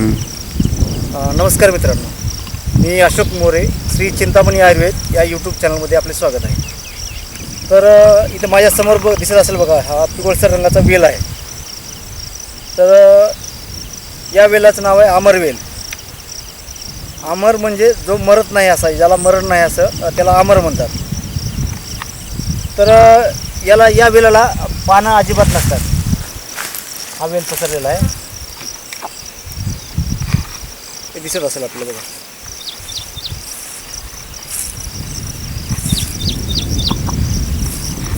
अ, नमस्कार मित्रांनो. मी अशोक मोरे श्री चिंतामणी आयुर्वेद या यूट्यूब चॅनलमध्ये आपले स्वागत आहे. तर अ, इथं माझ्यासमोर ब दिसत असेल बघा हा पिवळसर रंगाचा वेल आहे. तर अ, या वेलाचं नाव आहे अमरवेल अमर म्हणजे जो मरत नाही असा ज्याला मरण नाही असं अ, त्याला अमर म्हणतात. तर अ, याला या वेलाला पानं अजिबात नसतात. हा वेल पसरलेला आहे. ते दिसत असेल आपल्याला बघा.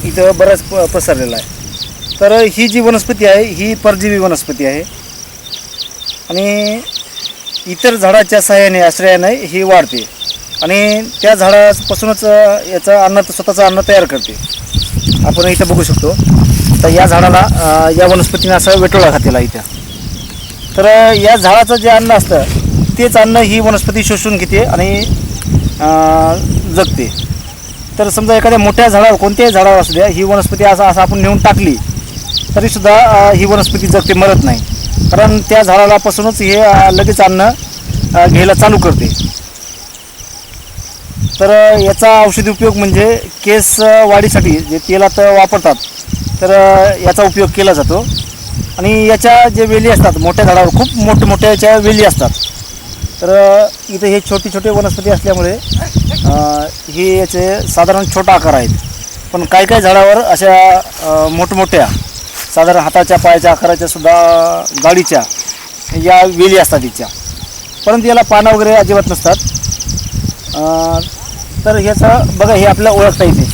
इथं बराच प पसरलेला आहे. तर ही जी वनस्पती आहे ही परजीवी वनस्पती आहे. आणि इतर झाडाच्या सहाय्याने आश्रयाने ही वाढते. आणि त्या झाडापासूनच याचं अन्न स्वतःचं अन्न तयार करते. आपण इथं बघू शकतो. तर या झाडाला या वनस्पतीने असं वेटोळा घातलेला इथं. तर या झाडाचं जे अन्न असतं तेच अन्न ही वनस्पती शोषून घेते आणि जगते. तर समजा एखाद्या मोठ्या झाडावर कोणत्याही झाडावर असू द्या ही वनस्पती असं असं आपण नेऊन टाकली तरीसुद्धा ही वनस्पती जगते मरत नाही. कारण त्या झाडालापासूनच हे लगेच अन्न घ्यायला चालू करते. तर याचा औषधी उपयोग म्हणजे केस वाढीसाठी जे तेलात वापरतात तर याचा उपयोग केला जातो. आणि याच्या जे वेली असतात मोठ्या झाडावर खूप मोठ्या मोठ्या याच्या वेली असतात. तर इथे हे छोटी छोटे वनस्पती असल्यामुळे हे याचे साधारण छोटा आकार आहेत. पण काही काही झाडावर अशा मोठमोठ्या साधारण हाताच्या पायाच्या आकाराच्या सुद्धा गाडीच्या या वेली असतात तिच्या परंतु याला पानं वगैरे अजिबात नसतात. तर ह्याचं बघा हे आपल्याला ओळखता येते.